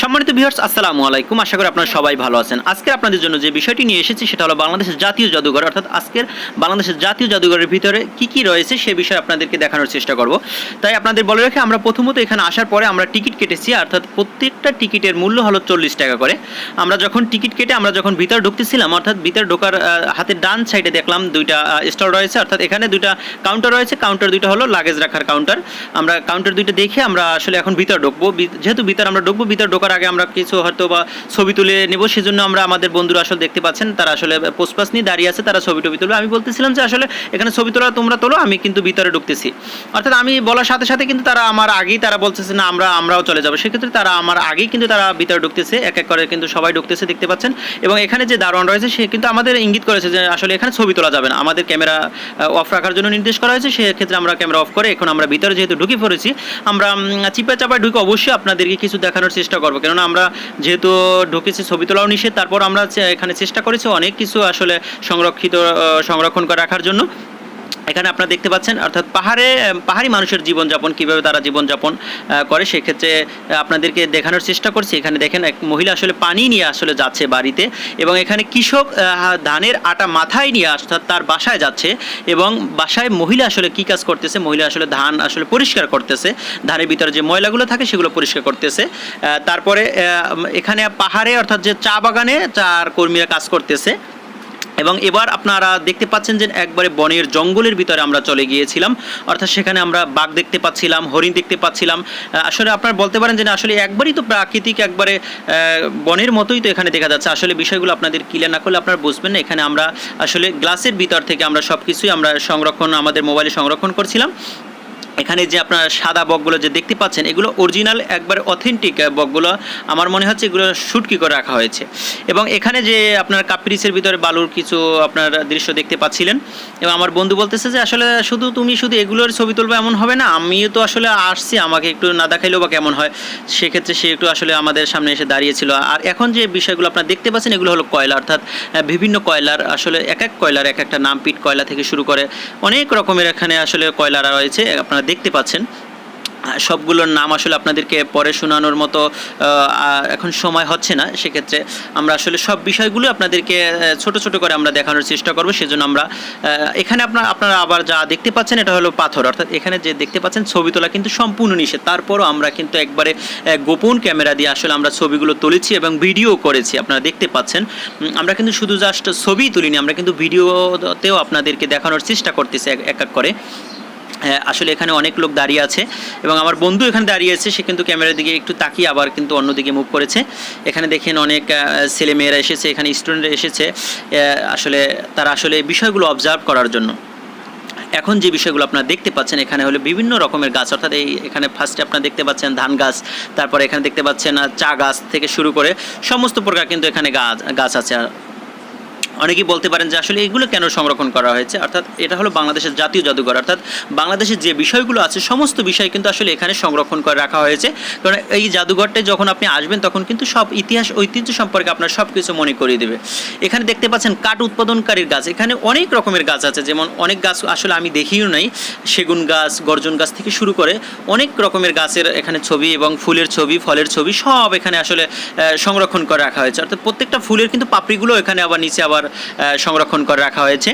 সম্মানিত ভিউয়ার্স আসসালামু আলাইকুম। আশা করি আপনারা সবাই ভালো আছেন। আজকে আপনাদের জন্য যে বিষয়টি নিয়ে এসেছি, সেটা হলো বাংলাদেশের জাতীয় জাদুঘর। অর্থাৎ আজকের বাংলাদেশের জাতীয় জাদুঘরের ভিতরে কি কি রয়েছে, সে বিষয়ে আপনাদেরকে দেখানোর চেষ্টা করব। তাই আপনাদের বলে রাখি, আমরা প্রথমত এখানে আসার পরে আমরা টিকিট কেটেছি, অর্থাৎ প্রত্যেকটা টিকিটের মূল্য হলো চল্লিশ টাকা করে। আমরা যখন টিকিট কেটে, আমরা যখন ভিতরে ঢুকতেছিলাম, অর্থাৎ ভিতরে ঢোকার হাতের ডান সাইডে দেখলাম দুইটা স্টল রয়েছে। অর্থাৎ এখানে দুইটা কাউন্টার রয়েছে। কাউন্টার দুইটা হলো লাগেজ রাখার কাউন্টার আমরা কাউন্টার দুইটা দেখে আমরা আসলে এখন ভিতরে ঢুকবো। যেহেতু ভিতরে আমরা ঢুকবো, ভিতরে ঢোকার আগে আমরা কিছু হয়তো বা ছবি তুলে নেব, সেজন্য আমরা আমাদের বন্ধুরা আসলে দেখতে পাচ্ছেন, তারা আসলে পোস্টপাস নিয়ে দাঁড়িয়ে আছে, তারা ছবি টবি তুলবে। আমি বলতেছিলাম যে আসলে এখানে ছবি তোলা তোমরা তোলো, আমি কিন্তু ভিতরে ঢুকতেছি। অর্থাৎ আমি বলার সাথে সাথে কিন্তু তারা আমার আগেই তারা বলতেছে না, আমরা, আমরাও চলে যাব। সেক্ষেত্রে তারা আমার আগেই কিন্তু তারা ভিতরে ঢুকতেছে, এক এক করে কিন্তু সবাই ঢুকতেছে, দেখতে পাচ্ছেন। এবং এখানে যে দারোয়ান রয়েছে, সে কিন্তু আমাদের ইঙ্গিত করেছে যে আসলে এখানে ছবি তোলা যাবে না। আমাদের ক্যামেরা অফ রাখার জন্য নির্দেশ করা হয়েছে, সেক্ষেত্রে আমরা ক্যামেরা অফ করে এখন আমরা ভিতরে যেহেতু ঢুকে পড়েছি, আমরা চিপা চাপায় ঢুকে অবশ্যই আপনাদেরকে কিছু দেখানোর চেষ্টা করব। কেননা আমরা যেহেতু ঢুকেছি ছবি তোলাও নিষেধ, তারপর আমরা এখানে চেষ্টা করেছি অনেক কিছু আসলে সংরক্ষিত সংরক্ষণ করে রাখার জন্য। এখানে আপনারা দেখতে পাচ্ছেন, অর্থাৎ পাহাড়ে পাহাড়ি মানুষের জীবনযাপন, কীভাবে তারা জীবনযাপন করে, সেক্ষেত্রে আপনাদেরকে দেখানোর চেষ্টা করছি। এখানে দেখেন, এক মহিলা আসলে পানি নিয়ে আসলে যাচ্ছে বাড়িতে এবং এখানে কৃষক ধানের আটা মাথায় নিয়ে অর্থাৎ তার বাসায় যাচ্ছে এবং বাসায় মহিলা আসলে কি কাজ করতেছে? মহিলা আসলে ধান আসলে পরিষ্কার করতেছে। ধানের ভিতরে যে ময়লাগুলো থাকে, সেগুলো পরিষ্কার করতেছে। তারপরে এখানে পাহাড়ে, অর্থাৎ যে চা বাগানে, চার কর্মীরা কাজ করতেছে। এবং এবার আপনারা দেখতে পাচ্ছেন যে একবারে বনের জঙ্গলের ভিতরে আমরা চলে গিয়েছিলাম। অর্থাৎ সেখানে আমরা বাঘ দেখতে পাচ্ছিলাম, হরিণ দেখতে পাচ্ছিলাম। আসলে আপনারা বলতে পারেন যে আসলে একবারই তো প্রাকৃতিক একবারে বনের মতোই তো এখানে দেখা যাচ্ছে। আসলে বিষয়গুলো আপনাদের ক্লিয়ার না করলে আপনারা বুঝবেন না। এখানে আমরা আসলে গ্লাসের ভিতর থেকে আমরা সব কিছুই আমরা সংরক্ষণ, আমাদের মোবাইলে সংরক্ষণ করছিলাম। এখানে যে আপনার সাদা বকগুলো যে দেখতে পাচ্ছেন, এগুলো অরিজিনাল একবার অথেন্টিক বকগুলো আমার মনে হচ্ছে এগুলো শুটকি করে রাখা হয়েছে। এবং এখানে যে আপনার কাপ্রিসের ভিতরে বালুর কিছু আপনার দৃশ্য দেখতে পাচ্ছিলেন, এবং আমার বন্ধু বলতেছে যে আসলে শুধু তুমি শুধু এগুলোর ছবি তুলবে এমন হবে না, আমিও তো আসলে আসছি, আমাকে একটু না দেখাইলেও বা কেমন হয়। সেক্ষেত্রে সে একটু আসলে আমাদের সামনে এসে দাঁড়িয়েছিল। আর এখন যে বিষয়গুলো আপনারা দেখতে পাচ্ছেন, এগুলো হলো কয়লা, অর্থাৎ বিভিন্ন কয়লার আসলে এক এক কয়লার এক একটা নাম পিট কয়লা থেকে শুরু করে অনেক রকমের এখানে আসলে কয়লারা রয়েছে। আপনারা দেখতে পাচ্ছেন সবগুলোর নাম আসলে আপনাদেরকে পরে শোনানোর মতো এখন সময় হচ্ছে না, সেক্ষেত্রে আমরা আসলে সব বিষয়গুলো আপনাদেরকে ছোট ছোট করে আমরা দেখানোর চেষ্টা করব, সেজন্য আমরা এখানে আপনার, আপনারা আবার যা দেখতে পাচ্ছেন এটা হলো পাথর, অর্থাৎ এখানে যে দেখতে পাচ্ছেন ছবি তোলা কিন্তু সম্পূর্ণ নিষেধ, তারপরও আমরা কিন্তু একবারে গোপন ক্যামেরা দিয়ে আসলে আমরা ছবিগুলো তুলেছি এবং ভিডিও করেছি, আপনারা দেখতে পাচ্ছেন আমরা কিন্তু শুধু জাস্ট ছবি তুলিনি, আমরা কিন্তু ভিডিওতেও আপনাদেরকে দেখানোর চেষ্টা করতেছি এক এক করে। আসলে এখানে অনেক লোক দাঁড়িয়ে আছে এবং আমার বন্ধু এখানে দাঁড়িয়ে আছে, সে কিন্তু ক্যামেরার দিকে একটু তাকিয়ে আবার কিন্তু অন্যদিকে মুভ করেছে। এখানে দেখেন অনেক ছেলে মেয়েরা এসেছে, এখানে স্টুডেন্ট এসেছে আসলে তারা আসলে বিষয়গুলো অবজার্ভ করার জন্য। এখন যে বিষয়গুলো আপনারা দেখতে পাচ্ছেন, এখানে হলো বিভিন্ন রকমের গাছ, অর্থাৎ এই এখানে ফার্স্টে আপনারা দেখতে পাচ্ছেন ধান গাছ, তারপরে এখানে দেখতে পাচ্ছেন চা গাছ থেকে শুরু করে সমস্ত প্রকার কিন্তু এখানে গাছ গাছ আছে। অনেকেই বলতে পারেন যে আসলে এগুলো কেন সংরক্ষণ করা হয়েছে? অর্থাৎ এটা হলো বাংলাদেশের জাতীয় জাদুঘর। অর্থাৎ বাংলাদেশের যে বিষয়গুলো আছে, সমস্ত বিষয় কিন্তু আসলে এখানে সংরক্ষণ করে রাখা হয়েছে। কারণ এই জাদুঘরটায় যখন আপনি আসবেন, তখন কিন্তু সব ইতিহাস, ঐতিহ্য সম্পর্কে আপনার সব কিছু মনে করিয়ে দেবে। এখানে দেখতে পাচ্ছেন কাঠ উৎপাদনকারীর গাছ। এখানে অনেক রকমের গাছ আছে। যেমন অনেক গাছ আসলে আমি দেখিও নাই। সেগুন গাছ, গর্জন গাছ থেকে শুরু করে অনেক রকমের গাছের এখানে ছবি এবং ফুলের ছবি, ফলের ছবি সব এখানে আসলে সংরক্ষণ করে রাখা হয়েছে। অর্থাৎ প্রত্যেকটা ফুলের কিন্তু পাপড়িগুলো এখানে আবার নিচে আবার সংরক্ষণ করে রাখা হয়েছে।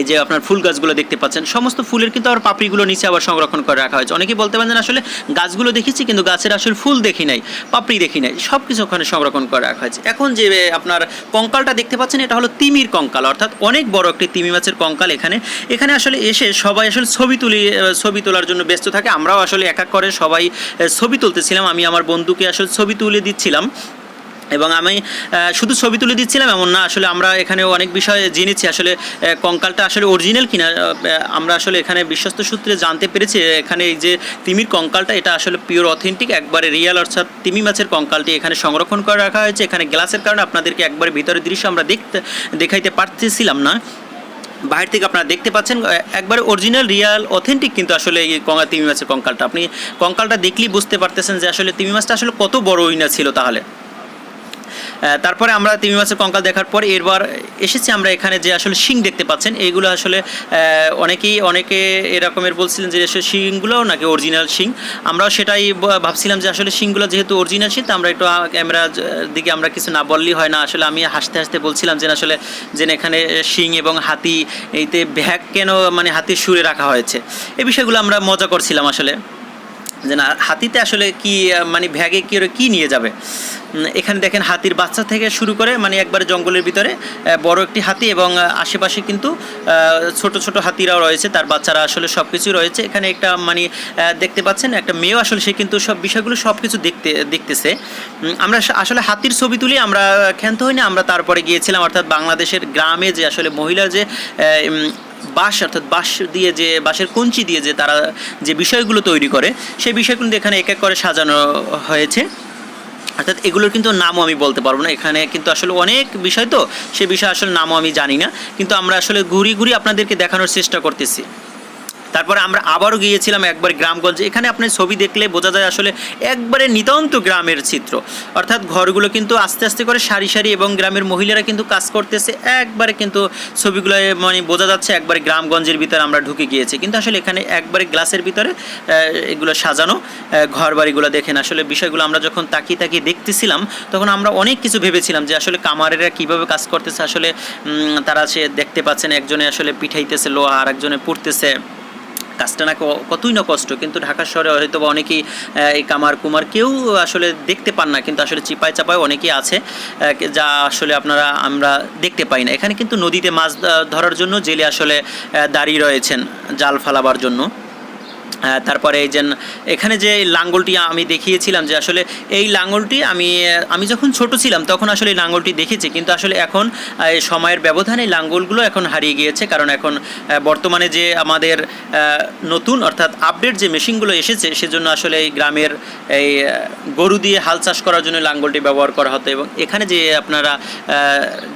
এই যে আপনার ফুল গাছগুলো দেখতে পাচ্ছেন, সমস্ত ফুলের কিন্তু আবার পাপড়িগুলো নিচে আবার সংরক্ষণ করে রাখা হয়েছে। অনেকেই বলতে পারেন আসলে গাছগুলো দেখেছি কিন্তু গাছের আসলে ফুল দেখি নাই, পাপড়ি দেখি নাই সব কিছু ওখানে সংরক্ষণ করে রাখা হয়েছে। এখন যে আপনার কঙ্কালটা দেখতে পাচ্ছেন, এটা হলো তিমির কঙ্কাল, অর্থাৎ অনেক বড় একটি তিমি মাছের কঙ্কাল এখানে। এখানে আসলে এসে সবাই আসলে ছবি তুলি ছবি তোলার জন্য ব্যস্ত থাকে। আমরাও আসলে এক এক করে সবাই ছবি তুলতেছিলাম, আমি আমার বন্ধুকে আসলে ছবি তুলে দিচ্ছিলাম। এবং আমি শুধু ছবি তুলে দিচ্ছিলাম এমন না, আসলে আমরা এখানে অনেক বিষয় জেনেছি, আসলে কঙ্কালটা আসলে অরিজিনাল কিনা আমরা আসলে এখানে বিশ্বস্ত সূত্রে জানতে পেরেছি, এখানে এই যে তিমির কঙ্কালটা, এটা আসলে পিওর অথেন্টিক একবারে রিয়াল অর্থাৎ তিমি মাছের কঙ্কালটি এখানে সংরক্ষণ করে রাখা হয়েছে, এখানে গ্লাসের কারণে আপনাদেরকে একবারে ভিতরের দৃশ্য আমরা দেখতে, দেখাইতে পারতেছিলাম না। বাইরে থেকে আপনারা দেখতে পাচ্ছেন একবারে অরিজিনাল রিয়াল অথেন্টিক কিন্তু আসলে এই কঙ্কা, তিমি মাছের কঙ্কালটা। আপনি কঙ্কালটা দেখলেই বুঝতে পারতেছেন যে আসলে তিমি মাছটা আসলে কত বড় ওইনা ছিল তাহলে। তারপরে আমরা তিমি মাছের কঙ্কাল দেখার পর এরবার এসেছি আমরা এখানে যে আসলে শিং দেখতে পাচ্ছেন। এইগুলো আসলে অনেকেই, অনেকে এরকমের বলছিলেন যে আসলে শিংগুলোও নাকি অরিজিনাল শিং। আমরাও সেটাই ভাবছিলাম যে আসলে শিংগুলো যেহেতু অরিজিনাল শিং আমরা একটু ক্যামেরা দিকে আমরা কিছু না বললেই হয় না। আসলে আমি হাসতে হাসতে বলছিলাম যে আসলে, যে এখানে শিং এবং হাতি, এইতে ভ্যাগ কেন মানে হাতির সুরে রাখা হয়েছে। এই বিষয়গুলো আমরা মজা করছিলাম আসলে। যে না, হাতিতে আসলে কি মানে ভ্যাগে কি কি নিয়ে যাবে? এখানে দেখেন হাতির বাচ্চা থেকে শুরু করে মানে একবারে জঙ্গলের ভিতরে বড় একটি হাতি এবং আশেপাশে কিন্তু ছোট ছোট হাতিরাও রয়েছে, তার বাচ্চারা আসলে সব কিছুই রয়েছে। এখানে একটা মানে দেখতে পাচ্ছেন, একটা মেয়েও আসলে সে কিন্তু সব বিষয়গুলো সব কিছু দেখতে, দেখতেছে। আমরা আসলে হাতির ছবি তুলি, আমরা ক্ষান্ত হইনি আমরা তারপরে গিয়েছিলাম, অর্থাৎ বাংলাদেশের গ্রামে যে আসলে মহিলা যে বাঁশ, অর্থাৎ বাঁশ দিয়ে যে, বাঁশের কঞ্চি দিয়ে যে তারা যে বিষয়গুলো তৈরি করে, সেই বিষয়গুলো এখানে এক এক করে সাজানো হয়েছে। অর্থাৎ এগুলোর কিন্তু নামও আমি বলতে পারব না। এখানে কিন্তু আসলে অনেক বিষয় তো, সে বিষয়ে আসলে নামও আমি জানি না। কিন্তু আমরা আসলে ঘুরি ঘুরি আপনাদেরকে দেখানোর চেষ্টা করতেছি। তারপরে আমরা আবারও গিয়েছিলাম একবার গ্রামগঞ্জে। এখানে আপনি ছবি দেখলে বোঝা যায় আসলে একবারে নিতান্ত গ্রামের চিত্র। অর্থাৎ ঘরগুলো কিন্তু আস্তে আস্তে করে সারি সারি এবং গ্রামের মহিলারা কিন্তু কাজ করতেছে। একবারে কিন্তু ছবিগুলো মানে বোঝা যাচ্ছে একবারে গ্রামগঞ্জের ভিতরে আমরা ঢুকে গিয়েছি। কিন্তু আসলে এখানে একবারে গ্লাসের ভিতরে এগুলো সাজানো ঘর বাড়িগুলো দেখেন আসলে বিষয়গুলো আমরা যখন তাকিয়ে তাকিয়ে দেখতেছিলাম, তখন আমরা অনেক কিছু ভেবেছিলাম যে আসলে কামারেরা কীভাবে কাজ করতেছে। আসলে তারা সে দেখতে পাচ্ছেন, একজনে আসলে পিঠাইতেছে, লোহা আর একজনে পুড়তেছে। কাজটা না কতই না কষ্ট, কিন্তু ঢাকা শহরে হয়তো বা অনেকেই এই কামার কুমার কেউ আসলে দেখতে পান না, কিন্তু আসলে চিপায় চাপায় অনেকেই আছে যা আসলে আপনারা, আমরা দেখতে পাই না। এখানে কিন্তু নদীতে মাছ ধরার জন্য জেলে আসলে দাঁড়িয়ে রয়েছেন, জাল ফালাবার জন্য। তারপরে এই যে এখানে যে লাঙ্গলটি আমি দেখিয়েছিলাম যে আসলে এই লাঙ্গলটি আমি আমি যখন ছোট ছিলাম তখন আসলে এই লাঙ্গলটি দেখেছি, কিন্তু আসলে এখন সময়ের ব্যবধানে এই লাঙ্গলগুলো এখন হারিয়ে গিয়েছে, কারণ এখন বর্তমানে যে আমাদের নতুন অর্থাৎ আপডেট যে মেশিনগুলো এসেছে, সেজন্য আসলে এই গ্রামের এই গরু দিয়ে হাল চাষ করার জন্য লাঙ্গলটি ব্যবহার করা হতো এবং এখানে যে আপনারা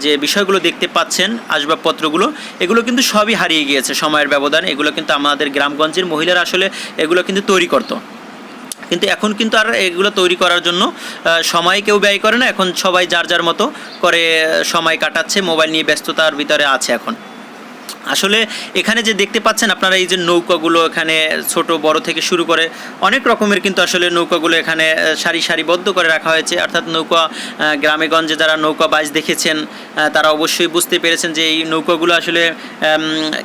যে বিষয়গুলো দেখতে পাচ্ছেন, আসবাবপত্রগুলো, এগুলো কিন্তু সবই হারিয়ে গিয়েছে সময়ের ব্যবধান, এগুলো কিন্তু আমাদের গ্রামগঞ্জের মহিলারা আসলে এগুলো কিন্তু তৈরি করতো। কিন্তু এখন কিন্তু আর এগুলো তৈরি করার জন্য সময় কেউ ব্যয় করে না। এখন সবাই যার যার মতো করে সময় কাটাচ্ছে মোবাইল নিয়ে ব্যস্ততার ভিতরে আছে এখন। আসলে এখানে যে দেখতে পাচ্ছেন আপনারা এই যে নৌকাগুলো এখানে ছোট বড় থেকে শুরু করে অনেক রকমের কিন্তু আসলে নৌকাগুলো এখানে সারি সারিবদ্ধ করে রাখা হয়েছে। অর্থাৎ নৌকা আহ, গ্রামে গঞ্জে যারা নৌকা বাইচ দেখেছেন তারা অবশ্যই বুঝতে পেরেছেন যে এই নৌকাগুলো আসলে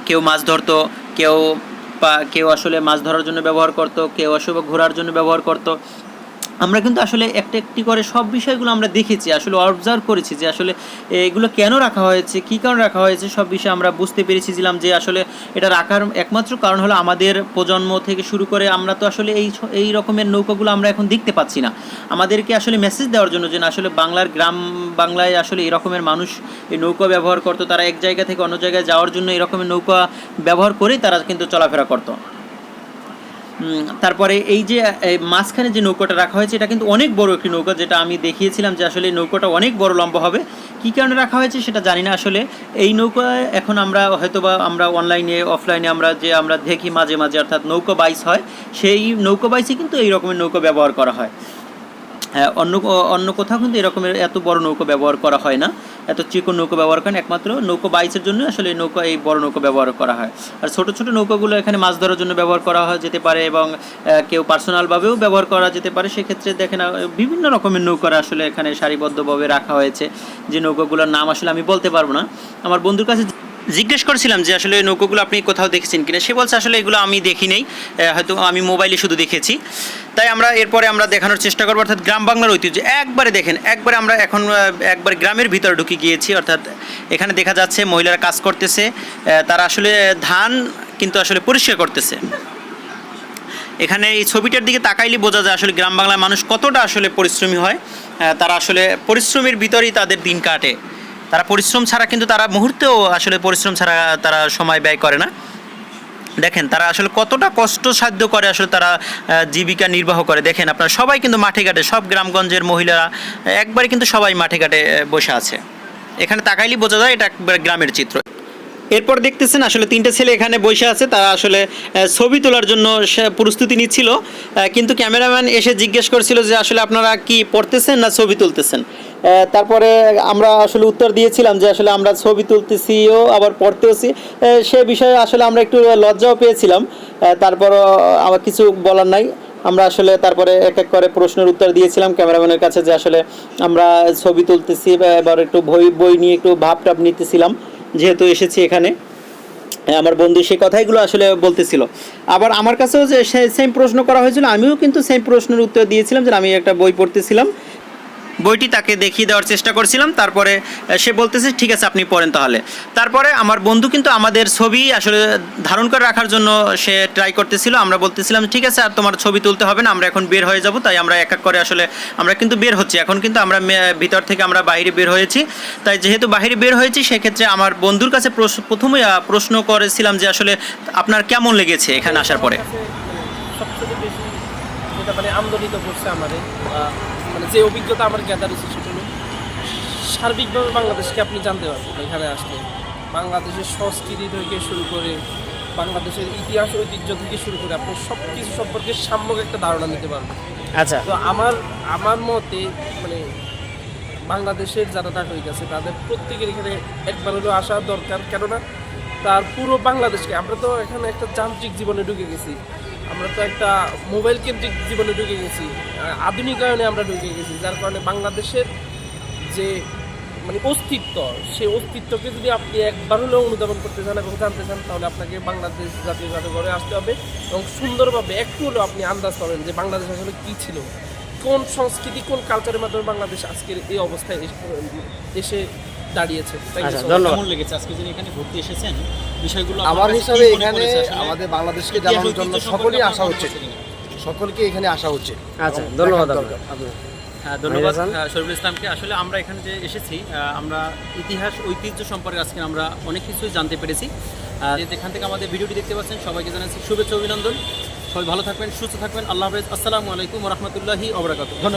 কেউ মাছ ধরতো কেউ বা কেউ আসলে মাছ ধরার জন্য ব্যবহার করত কেউ আসলে ঘোরার জন্য ব্যবহার করতো। আমরা কিন্তু আসলে একটা একটি করে সব বিষয়গুলো আমরা দেখেছি, আসলে অবজার্ভ করেছি যে আসলে এগুলো কেন রাখা হয়েছে, কী কারণে রাখা হয়েছে সব বিষয়ে আমরা বুঝতে পেরেছিলাম যে আসলে এটা রাখার একমাত্র কারণ হলো আমাদের প্রজন্ম থেকে শুরু করে আমরা তো আসলে এই এই রকমের নৌকাগুলো আমরা এখন দেখতে পাচ্ছি না। আমাদেরকে আসলে মেসেজ দেওয়ার জন্য যে আসলে বাংলার গ্রাম, বাংলায় আসলে এই রকমের মানুষ এই নৌকা ব্যবহার করতো, তারা এক জায়গা থেকে অন্য জায়গায় যাওয়ার জন্য এই রকমের নৌকা ব্যবহার করেই তারা কিন্তু চলাফেরা করতো। তারপরে এই যে মাঝখানে যে নৌকাটা রাখা হয়েছে এটা কিন্তু অনেক বড় একটি নৌকা যেটা আমি দেখিয়েছিলাম যে আসলে নৌকাটা অনেক বড় লম্বা হবে। কি কারণে রাখা হয়েছে সেটা জানি না আসলে। এই নৌকা এখন আমরা হয়তো বা আমরা অনলাইনে অফলাইনে আমরা যে আমরা দেখি মাঝে মাঝে অর্থাৎ নৌকা বাইস হয় সেই নৌকা বাইসে কিন্তু এই রকমের নৌকা ব্যবহার করা হ্যাঁ, অন্য অন্য কোথাও কিন্তু এরকমের এত বড় নৌকা ব্যবহার করা হয় না। এত চিকন নৌকা ব্যবহার করেন, একমাত্র নৌকা বাইচের জন্য আসলে এই নৌকা, এই বড় নৌকা ব্যবহার করা হয়। আর ছোট ছোট নৌকাগুলো এখানে মাছ ধরার জন্য ব্যবহার করা হয়, যেতে পারে এবং কেউ পার্সোনালভাবেও ব্যবহার করা যেতে পারে। সেক্ষেত্রে দেখেন বিভিন্ন রকমের নৌকার আসলে এখানে সারিবদ্ধভাবে রাখা হয়েছে। যে নৌকাগুলোর নাম আসলে আমি বলতে পারব না। আমার বন্ধুর কাছে জিজ্ঞেস করেছিলাম যে আসলে নৌকাগুলো আপনি কোথাও দেখেছেন কিনা? সে বলছে, আসলে এগুলো আমি দেখি নেই হয়তো আমি মোবাইলে শুধু দেখেছি। তাই আমরা এরপরে আমরা দেখানোর চেষ্টা করব, অর্থাৎ গ্রাম বাংলার ঐতিহ্য। একবারে দেখেন, একবারে আমরা এখন একবার গ্রামের ভিতরে ঢুকে গিয়েছি, অর্থাৎ এখানে দেখা যাচ্ছে মহিলারা কাজ করতেছে তারা আসলে ধান কিন্তু আসলে পরিষ্কার করতেছে। এখানে এই ছবিটার দিকে তাকাইলে বোঝা যায় আসলে গ্রাম বাংলার মানুষ কতটা আসলে পরিশ্রমী হয় তারা আসলে পরিশ্রমের ভিতরেই তাদের দিন কাটে। তারা পরিশ্রম ছাড়া কিন্তু তারা মুহূর্তেও আসলে পরিশ্রম ছাড়া তারা সময় ব্যয় করে না। দেখেন, তারা আসলে কতটা কষ্টসাধ্য করে আসলে তারা জীবিকা নির্বাহ করে। দেখেন, আপনারা সবাই কিন্তু মাঠে ঘাটে, সব গ্রামগঞ্জের মহিলারা একবারে কিন্তু সবাই মাঠে ঘাটে বসে আছে। এখানে তাকাইলেই বোঝা যায়, এটা একবার গ্রামের চিত্র। এরপর দেখতেছেন আসলে তিনটে ছেলে এখানে বসে আছে, তারা আসলে ছবি তোলার জন্য প্রস্তুতি নিচ্ছিল। কিন্তু ক্যামেরাম্যান এসে জিজ্ঞেস করছিল যে আসলে আপনারা কি পড়তেছেন না ছবি তুলতেছেন? তারপরে আমরা আসলে উত্তর দিয়েছিলাম যে আসলে আমরা ছবি তুলতেছিও, আবার পড়তেওছি। সে বিষয়ে আসলে আমরা একটু লজ্জাও পেয়েছিলাম। তারপরও আমার কিছু বলার নাই। আমরা আসলে তারপরে এক এক করে প্রশ্নের উত্তর দিয়েছিলাম ক্যামেরাম্যানের কাছে যে আসলে আমরা ছবি তুলতেছি এবার একটু বই বই নিয়ে একটু ভাব টাপ নিতেছিলাম। যেহেতু এসেছি এখানে আমার বন্ধু সেই কথাইগুলো আসলে বলতেছিল। আবার আমার কাছেও যে সেম প্রশ্ন করা হয়েছিল, আমিও কিন্তু সেম প্রশ্নের উত্তর দিয়েছিলাম যে আমি একটা বই পড়তেছিলাম। বইটি তাকে দেখিয়ে দেওয়ার চেষ্টা করছিলাম, তারপরে সে বলতেছে, ঠিক আছে, আপনি পড়েন তাহলে। তারপরে আমার বন্ধু কিন্তু আমাদের ছবি আসলে ধারণ করে রাখার জন্য সে ট্রাই করতেছিল। আমরা বলতেছিলাম, ঠিক আছে, আর তোমার ছবি তুলতে হবে না, আমরা এখন বের হয়ে যাব। তাই আমরা এক এক করে আসলে আমরা কিন্তু বের হচ্ছি। এখন কিন্তু আমরা ভিতর থেকে আমরা বাইরে বের হয়েছি। তাই যেহেতু বাইরে বের হয়েছি, সেক্ষেত্রে আমার বন্ধুর কাছে প্রথমে প্রশ্ন করেছিলাম যে আসলে আপনার কেমন লেগেছে এখানে আসার পরে? বেশি মানে আমাদের মানে যে অভিজ্ঞতা আমার জ্ঞাতা রয়েছে সেটা হলো সার্বিকভাবে বাংলাদেশকে আপনি জানতে পারবেন এখানে আসলে। বাংলাদেশের সংস্কৃতি থেকে শুরু করে বাংলাদেশের ইতিহাস ঐতিহ্য থেকে শুরু করে আপনি সব কিছু সম্পর্কে সাম্যক একটা ধারণা নিতে পারবেন। আচ্ছা। তো আমার আমার মতে মানে বাংলাদেশের যারা নাগরিক আছে তাদের প্রত্যেকের এখানে একবার হলেও আসা দরকার। কেননা তার পুরো বাংলাদেশকে আমরা তো এখানে একটা যান্ত্রিক জীবনে ঢুকে গেছি। আমরা তো একটা মোবাইল কেন্দ্রিক জীবনে ঢুকে গেছি আধুনিকায়নে আমরা ঢুকে গেছি, যার কারণে বাংলাদেশের যে মানে অস্তিত্ব, সেই অস্তিত্বকে যদি আপনি একবার হলেও অনুধাবন করতে চান এবং জানতে চান, তাহলে আপনাকে বাংলাদেশ জাতীয় জাদুঘরে আসতে হবে এবং সুন্দরভাবে একটু হলেও আপনি আন্দাজ পাবেন যে বাংলাদেশ আসলে কী ছিল, কোন সংস্কৃতি, কোন কালচারের মাধ্যমে বাংলাদেশ আজকের এই অবস্থায় এসে দাঁড়িয়েছে। আচ্ছা কেমন লেগেছে? আজকে যিনি এখানে ঘুরতে এসেছেন বিষয়গুলো আমার হিসাবে এখানে আমাদের বাংলাদেশকে জানানোর জন্য সকলেই আসা হচ্ছে। সকলকে এখানে আসা হচ্ছে। আচ্ছা ধন্যবাদ। হ্যাঁ ধন্যবাদ শরীফুল ইসলামকে। আসলে আমরা এখানে যে এসেছি আহ, আমরা ইতিহাস ঐতিহ্য সম্পর্কে আজকে আমরা অনেক কিছুই জানতে পেরেছি। যেখান থেকে আমাদের ভিডিওটি দেখতে পাচ্ছেন সবাইকে জানাচ্ছি শুভেচ্ছা অভিনন্দন। সবাই ভালো থাকবেন সুস্থ থাকবেন। আল্লাহ হাফেজ। আসসালামু আলাইকুম রহমতুল্লাহি অবরাকাত ধন্যবাদ।